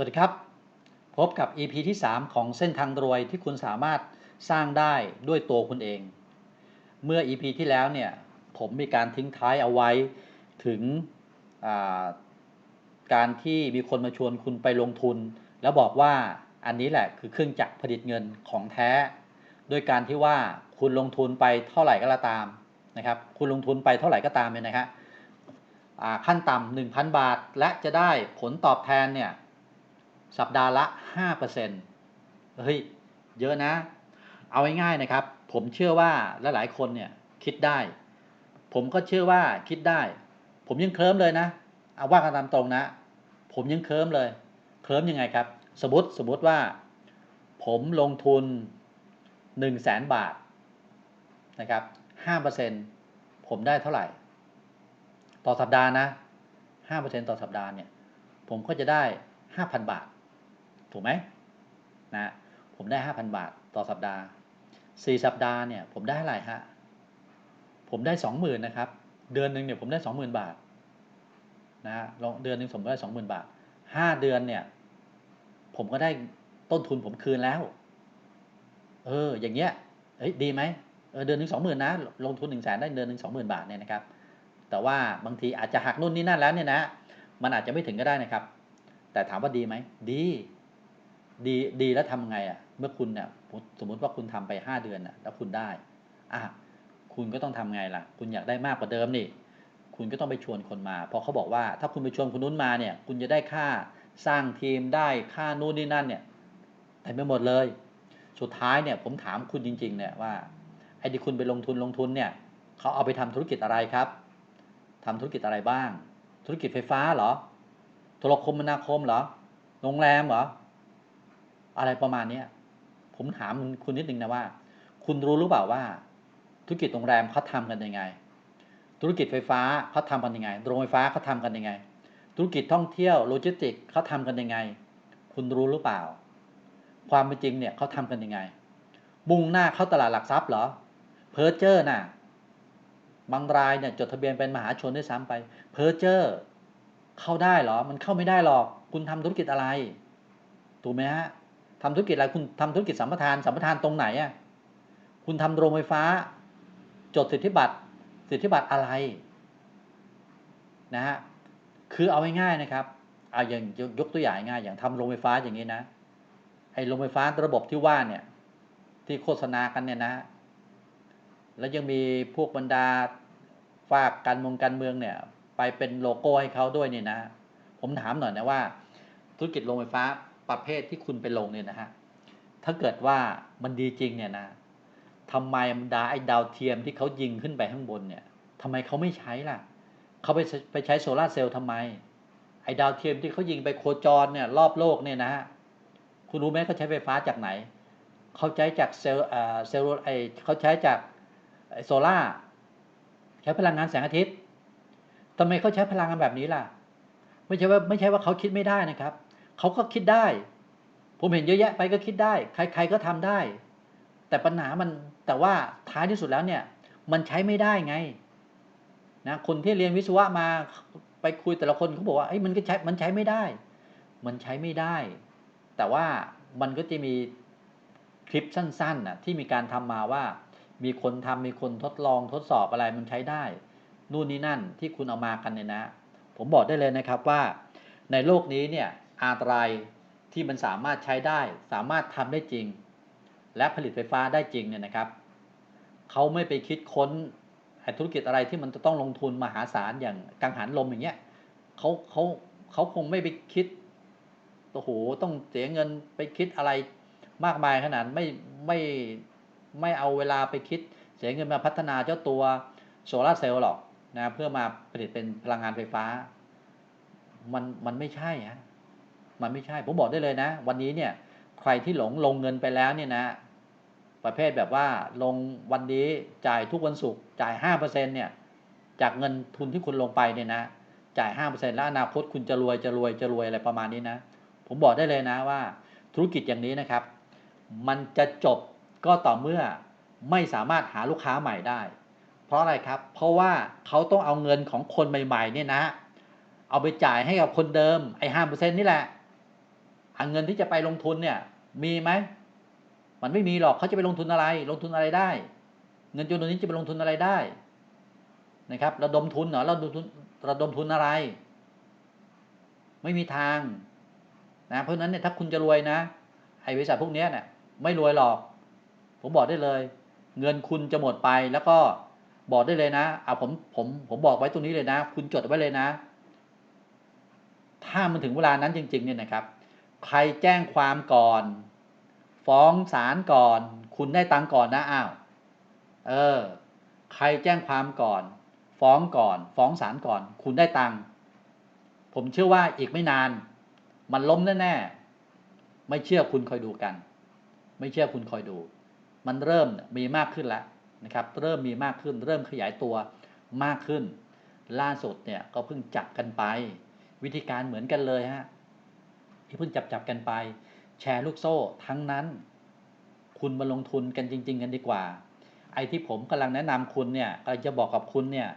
สวัสดีครับ พบกับ EP ที่ 3 ของเส้นทางรวยที่คุณสามารถสร้างได้ด้วยตัวคุณเอง เมื่อ EP ที่แล้วเนี่ยผมมีการทิ้งท้ายเอาไว้ถึงาการที่มีคนมาชวนคุณไปลงทุน แล้วบอกว่าอันนี้แหละคือเครื่องจักรผลิตเงินของแท้ โดยการที่ว่าคุณลงทุนไปเท่าไหร่ก็ตามนะครับ คุณลงทุนไปเท่าไหร่ก็ตามเนี่ยนะครับขั้นต่ำหนึ่งพันบาท และจะได้ผลตอบแทนเนี่ย สัปดาห์ละ 5%เฮ้ย เยอะนะ เอาง่ายๆนะครับ ผมเชื่อว่าหลายๆคนเนี่ยคิดได้ ผมก็เชื่อว่าคิดได้ ผมยังเคลิ้มเลยนะ เอาว่ากันตามตรงนะ ผมยังเคลิ้มเลย เคลิ้มยังไงครับ สมมติสมมติว่า ผมลงทุน 1 0 0 0 0แสนบาทนะครับ5%ผมได้เท่าไหร่ ต่อสัปดาห์นะ5%ต่อสัปดาห์เนี่ย ผมก็จะได้ 5,000 บาท ถูกไหมนะผมได้ 5,000 บาทต่อสัปดาห์ 4 สัปดาห์เนี่ยผมได้อะไรฮะผมได้ 20,000นะครับ เดือนหนึ่งเนี่ยผมได้ 20,000 บาทนะฮะลองเดือนหนึ่งผมได้ 20,000 บาท 5 เดือนเนี่ย ผมก็ได้ต้นทุนผมคืนแล้ว เออ อย่างเงี้ยเฮ้ยดีไหมเออเดือนหนึ่ง20,000นนะ ลงทุน1 0 0 0 0แสนได้เดือนหนึ่ง20,000บาทเนี่ยนะครับ แต่ว่าบางทีอาจจะหักนู่นนี่นั่นแล้วเนี่ยนะ มันอาจจะไม่ถึงก็ได้นะครับ แต่ถามว่าดีไหม ดี ดีดีแล้วทำไงอะ่ะ เมื่อคุณเนี่ยสมมุติว่าคุณทำไปห้าเดือนอะ แล้วคุณได้อะคุณก็ต้องทำไงล่ะ คุณอยากได้มากกว่าเดิมนี่ คุณก็ต้องไปชวนคนมาเพราะเขาบอกว่า ถ้าคุณไปชวนคนนู้นมาเนี่ย คุณจะได้ค่าสร้างทีมได้ค่านู่นนี่นั่นเนี่ยเต็มไปหมดเลย สุดท้ายเนี่ย ผมถามคุณจริง ๆ เนี่ยว่าไอ้ที่คุณไปลงทุนลงทุนเนี่ยเขาเอาไปทำธุรกิจอะไรครับทำธุรกิจอะไรบ้าง ธุรกิจไฟฟ้าเหรอโทรคมนาคมเหรอโรงแรมเหรอ อะไรประมาณเนี้ยผมถามคุณนิดนึงนะว่า คุณรู้หรือเปล่าว่า ธุรกิจโรงแรมเขาทำกันยังไง ธุรกิจไฟฟ้าเขาทำกันยังไงโรงไฟฟ้าเขาทำกันยังไง ธุรกิจท่องเที่ยวโลจิสติกเขาทำกันยังไง คุณรู้หรือเปล่า ความเป็นจริงเนี่ยเขาทำกันยังไงมุ่งหน้าเข้าตลาดหลักทรัพย์เหรอเพอร์เจอร์น่ะบางรายเนี่ยจดทะเบียนเป็นมหาชนด้วยซ้ำไปเพอร์เจอร์เข้าได้เหรอ มันเข้าไม่ได้หรอก คุณทำธุรกิจอะไร ถูกไหมฮะ ทำธุรกิจอะไรคุณทำธุรกิจสัมปทานสัมปทานตรงไหนอะคุณทำโรงไฟฟ้า จดสิทธิบัตรสิทธิบัตรอะไรนะฮะคือเอาง่ายๆนะครับเอาอย่างยกตัวอย่างง่ายอย่างทำโรงไฟฟ้าอย่างนี้นะไอ้โรงไฟฟ้าระบบที่ว่าเนี่ยที่โฆษณากันเนี่ยนะ แล้วยังมีพวกบรรดาฝากการเมืองการเมืองเนี่ย ไปเป็นโลโก้ให้เขาด้วยเนี่ยนะ ผมถามหน่อยนะว่า ธุรกิจโรงไฟฟ้า ประเภทที่คุณไปลงเนี่ยนะฮะถ้าเกิดว่ามันดีจริงเนี่ยนะทำไมดาไอ้ดาวเทียมที่เขายิงขึ้นไปข้างบนเนี่ยทำไมเขาไม่ใช้ล่ะเขาไปไปใช้โซลาร์เซลล์ทำไม ไอ้ดาวเทียมที่เขายิงไปโคจรเนี่ยรอบโลกเนี่ยนะฮะคุณรู้ไหมเขาใช้ไฟฟ้าจากไหน เขาใช้จากเซลล์เอ่อเซลล์ไอเขาใช้จากโซล่าใช้พลังงานแสงอาทิตย์ทำไมเขาใช้พลังงานแบบนี้ล่ะ ไม่ใช่ว่าไม่ใช่ว่าเขาคิดไม่ได้นะครับ เขาก็คิดได้ ผมเห็นเยอะแยะไปก็คิดได้ ใคร ๆก็ทำได้ แต่ปัญหามันแต่ว่าท้ายที่สุดแล้วเนี่ย มันใช้ไม่ได้ไงนะคนที่เรียนวิศวะมาไปคุยแต่ละคนเขาบอกว่าเอ้ยมันก็ใช้มันใช้ไม่ได้ มันใช้ไม่ได้ แต่ว่ามันก็จะมีคลิปสั้นๆน่ะที่มีการทำมาว่า มีคนทำมีคนทดลองทดสอบอะไรมันใช้ได้ นู่นนี่นั่นที่คุณเอามากันเนี่ยนะ ผมบอกได้เลยนะครับว่าในโลกนี้เนี่ย อะไรที่มันสามารถใช้ได้ สามารถทำได้จริง และผลิตไฟฟ้าได้จริงเนี่ยนะครับเขาไม่ไปคิดค้นธุรกิจอะไรที่มันจะต้องลงทุนมหาศาลอย่างกังหันลมอย่างเงี้ยเขาเขาเขาคงไม่ไปคิดโอ้โหต้องเสียเงินไปคิดอะไรมากมายขนาดไม่ไม่ไม่เอาเวลาไปคิด เสียเงินมาพัฒนาเจ้าตัวโซลาร์เซลล์หรอกนะเพื่อมาผลิตเป็นพลังงานไฟฟ้า มันมันไม่ใช่ฮะ มันไม่ใช่ ผมบอกได้เลยนะ วันนี้เนี่ย ใครที่หลงลงเงินไปแล้วเนี่ยนะ ประเภทแบบว่าลงวันนี้จ่ายทุกวันศุกร์จ่ายห้าเปอร์เซ็นเนี่ย จากเงินทุนที่คุณลงไปเนี่ยนะ จ่ายห้าเปอร์เซ็นแล้วอนาคตคุณจะรวยจะรวยจะรวยอะไรประมาณนี้นะ ผมบอกได้เลยนะว่าธุรกิจอย่างนี้นะครับ มันจะจบก็ต่อเมื่อไม่สามารถหาลูกค้าใหม่ได้ เพราะอะไรครับ เพราะว่าเขาต้องเอาเงินของคนใหม่ๆเนี่ยนะ เอาไปจ่ายให้กับคนเดิมไอ้ห้าเปอร์เซ็นนี่แหละ เงินที่จะไปลงทุนเนี่ย มีไหมมันไม่มีหรอกเขาจะไปลงทุนอะไร ลงทุนอะไรได้ เงินจำนวนนี้จะไปลงทุนอะไรได้ นะครับระดมทุนเหรอระดมทุนระดมทุนอะไร ไม่มีทางนะเพราะฉะนั้นเนี่ยถ้าคุณจะรวยนะไอ้บริษัทพวกนี้เนี่ยไม่รวยหรอก ผมบอกได้เลย เงินคุณจะหมดไปแล้วก็บอกได้เลยนะเอาผมผมผมบอกไว้ตรงนี้เลยนะ คุณจดไว้เลยนะ ถ้ามันถึงเวลานั้นจริง ๆ เนี่ยนะครับ ใครแจ้งความก่อน ฟ้องศาลก่อน คุณได้ตังก่อนนะอ้าวเออ ใครแจ้งความก่อน ฟ้องก่อน ฟ้องศาลก่อน คุณได้ตังผมเชื่อว่าอีกไม่นาน มันล้มแน่ๆไม่เชื่อคุณคอยดูกัน ไม่เชื่อคุณคอยดู มันเริ่มมีมากขึ้นแล้วนะครับ เริ่มมีมากขึ้น เริ่มขยายตัวมากขึ้น ล่าสุดเนี่ยก็เพิ่งจับกันไป วิธีการเหมือนกันเลยฮะ ที่เพิ่งจับจับกันไป แชร์ลูกโซ่ทั้งนั้น คุณมาลงทุนกันจริง ๆ กันดีกว่า ไอ้ที่ผมกำลังแนะนำคุณเนี่ยกำลังจะบอกกับคุณเนี่ย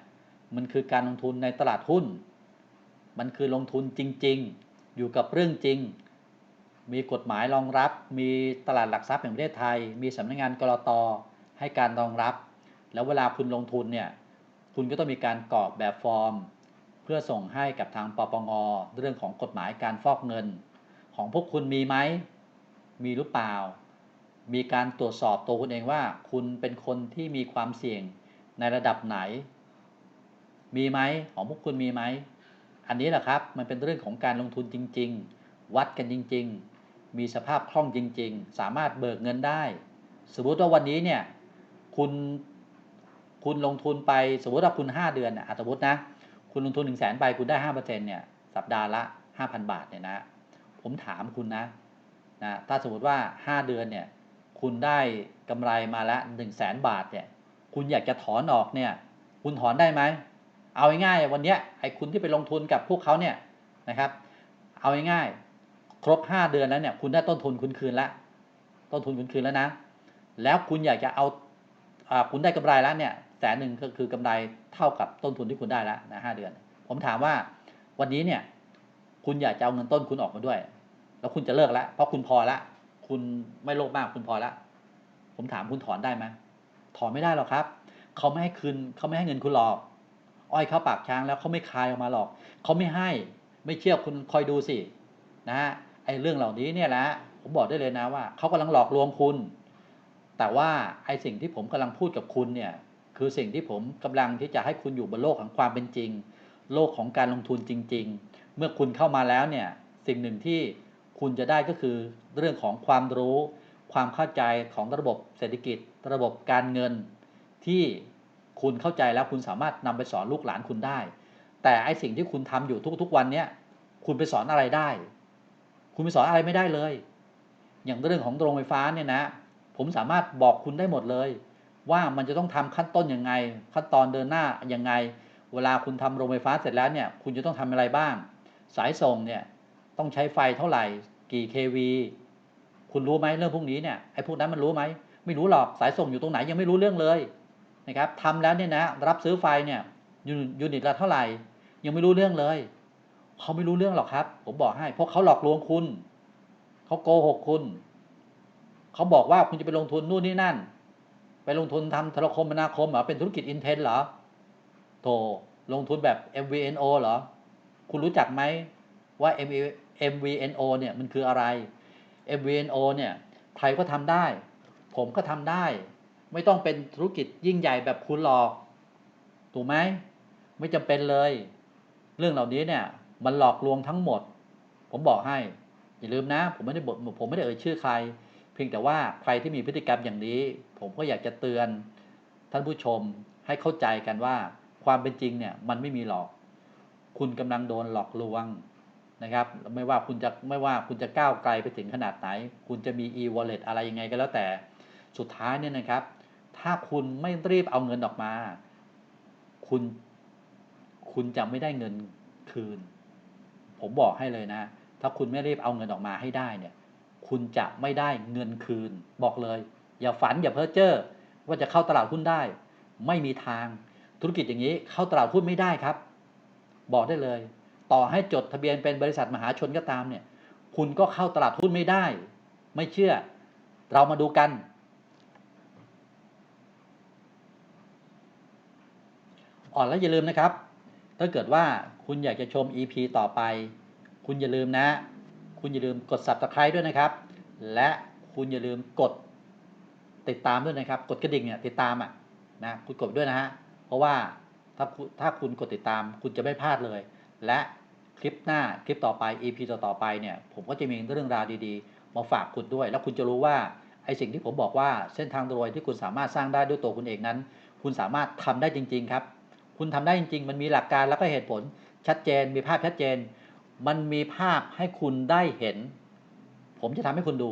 มันคือการลงทุนในตลาดหุ้น มันคือลงทุนจริง ๆ อยู่กับเรื่องจริง มีกฎหมายรองรับ มีตลาดหลักทรัพย์แห่งประเทศไทย มีสำนักงานกรตให้การรองรับ แล้วเวลาคุณลงทุนเนี่ย คุณก็ต้องมีการกรอกแบบฟอร์ม เพื่อส่งให้กับทางปปงเรื่องของกฎหมายการฟอกเงิน ของพวกคุณมีไหม มีหรือเปล่า มีการตรวจสอบตัวคุณเองว่า คุณเป็นคนที่มีความเสี่ยงในระดับไหน มีไหมของพวกคุณมีไหม อันนี้แหละครับมันเป็นเรื่องของการลงทุนจริง ๆ วัดกันจริง ๆ มีสภาพคล่องจริง ๆ สามารถเบิกเงินได้ สมมติว่าวันนี้เนี่ยคุณคุณลงทุนไปสมมติว่าคุณ 5 เดือนอะสมมตินะ คุณลงทุน1 0 0 0 0แสนไปคุณได้5%เนี่ยสัปดาห์ละ 5,000 บาทเนี่ยนะ ผมถามคุณนะนะถ้าสมมติว่า 5 เดือนเนี่ยคุณได้กำไรมาละ1 0 0 0 0แบาทเนี่ยคุณอยากจะถอนออกเนี่ยคุณถอนได้ไหมเอาง่ายๆวันนี้ไอ้คุณที่ไปลงทุนกับพวกเขาเนี่ยนะครับ เอาง่ายๆครบ 5 เดือนแล้วเนี่ยคุณได้ต้นทุนคุณคืนละต้นทุนคุณคืนแล้วนะ แล้วคุณอยากจะเอาอาคุณได้กำไรแล้วเนี่ยแสนหนึ่งก็คือกำไรเท่ากับต้นทุนที่คุณได้แล้วนะห้าเดือน ผมถามว่าวันนี้เนี่ย คุณอยากจะเอาเงินต้นคุณออกมาด้วย แล้วคุณจะเลิกแล้วเพราะคุณพอละ คุณไม่โลภมากคุณพอละ ผมถามคุณถอนได้ไหมถอนไม่ได้หรอกครับ เขาไม่ให้คืนเขาไม่ให้เงินคุณหรอก อ้อยเข้าปากช้างแล้วเขาไม่คายออกมาหรอก เขาไม่ให้ ไม่เชื่อคุณคอยดูสิ นะฮะ ไอ้เรื่องเหล่านี้เนี่ยแหละ ผมบอกได้เลยนะว่าเขากำลังหลอกลวงคุณ แต่ว่าไอ้สิ่งที่ผมกำลังพูดกับคุณเนี่ย คือสิ่งที่ผมกำลังที่จะให้คุณอยู่บนโลกของความเป็นจริง โลกของการลงทุนจริง ๆ เมื่อคุณเข้ามาแล้วเนี่ยสิ่งหนึ่งที่คุณจะได้ก็คือเรื่องของความรู้ ความเข้าใจของระบบเศรษฐกิจ ระบบการเงิน ที่คุณเข้าใจแล้วคุณสามารถนำไปสอนลูกหลานคุณได้ แต่ไอสิ่งที่คุณทำอยู่ทุกๆวันเนี้ยคุณไปสอนอะไรได้ คุณไปสอนอะไรไม่ได้เลย อย่างเรื่องของโรงไฟฟ้าเนี่ยนะผมสามารถบอกคุณได้หมดเลย ว่ามันจะต้องทำขั้นต้นยังไง ขั้นตอนเดินหน้ายังไง เวลาคุณทำโรงไฟฟ้าเสร็จแล้วเนี่ยคุณจะต้องทำอะไรบ้าง สายส่งเนี่ยต้องใช้ไฟเท่าไหร่ กี่ kV คุณรู้ไหมเรื่องพวกนี้เนี่ยไอ้พวกนั้นมันรู้ไหมไม่รู้หรอกสายส่งอยู่ตรงไหนยังไม่รู้เรื่องเลยนะครับทำแล้วเนี่ยนะรับซื้อไฟเนี่ยยูนิตละเท่าไหร่ ยังไม่รู้เรื่องเลยเขาไม่รู้เรื่องหรอกครับ ผมบอกให้เพราะเขาหลอกลวงคุณเขาโกหกคุณเขาบอกว่าคุณจะไปลงทุนนู่นนี่นั่น ไปลงทุนทำโทรคมนาคมเหรอเป็นธุรกิจอินเทนเหรอโถลงทุนแบบ MVNO เหรอ คุณรู้จักไหมว่า M V N O เนี่ยมันคืออะไร MVNO เนี่ยใครก็ทำได้ ผมก็ทำได้ ไม่ต้องเป็นธุรกิจยิ่งใหญ่แบบคุณหรอก ถูกไหม ไม่จำเป็นเลย เรื่องเหล่านี้เนี่ย มันหลอกลวงทั้งหมด ผมบอกให้ อย่าลืมนะ ผมไม่ได้บผมไม่ได้เอ่ยชื่อใคร เพียงแต่ว่าใครที่มีพฤติกรรมอย่างนี้ ผมก็อยากจะเตือนท่านผู้ชมให้เข้าใจกันว่าความเป็นจริงเนี่ยมันไม่มีหรอก คุณกำลังโดนหลอกลวงนะครับ ไม่ว่าคุณจะไม่ว่าคุณจะก้าวไกลไปถึงขนาดไหน คุณจะมี e-wallet อะไรยังไงก็แล้วแต่สุดท้ายเนี่ยนะครับ ถ้าคุณไม่รีบเอาเงินออกมา คุณ คุณจะไม่ได้เงินคืน ผมบอกให้เลยนะ ถ้าคุณไม่รีบเอาเงินออกมาให้ได้เนี่ย คุณจะไม่ได้เงินคืน บอกเลย อย่าฝันอย่าเพ้อเจ้อว่าจะเข้าตลาดหุ้นได้ ไม่มีทาง ธุรกิจอย่างนี้เข้าตลาดหุ้นไม่ได้ครับ บอกได้เลย ต่อให้จดทะเบียนเป็นบริษัทมหาชนก็ตามเนี่ย คุณก็เข้าตลาดหุ้นไม่ได้ ไม่เชื่อ เรามาดูกัน อ่อนแล้วอย่าลืมนะครับ ถ้าเกิดว่าคุณอยากจะชม EP ต่อไป คุณอย่าลืมนะ คุณอย่าลืมกด subscribe ด้วยนะครับ และคุณอย่าลืมกดติดตามด้วยนะครับ กดกระดิ่งเนี่ยติดตามอะนะคุณกดด้วยนะฮะ เพราะว่า ถ้าคุณถ้าคุณกดติดตาม คุณจะไม่พลาดเลย และคลิปหน้าคลิปต่อไป EP ต่อๆไปเนี่ยผมก็จะมีเรื่องราวดีๆ มาฝากคุณด้วย แล้วคุณจะรู้ว่าไอสิ่งที่ผมบอกว่าเส้นทางรวยที่คุณสามารถสร้างได้ด้วยตัวคุณเองนั้น คุณสามารถทำได้จริง ๆ ครับ คุณทำได้จริง ๆ มันมีหลักการแล้วก็เหตุผลชัดเจน มีภาพชัดเจน มันมีภาพให้คุณได้เห็น ผมจะทำให้คุณดู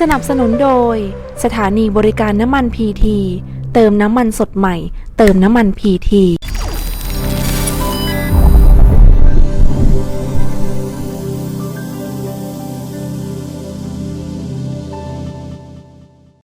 สนับสนุนโดย สถานีบริการน้ำมันพีที เติมน้ำมันสดใหม่ เติมน้ำมันพีที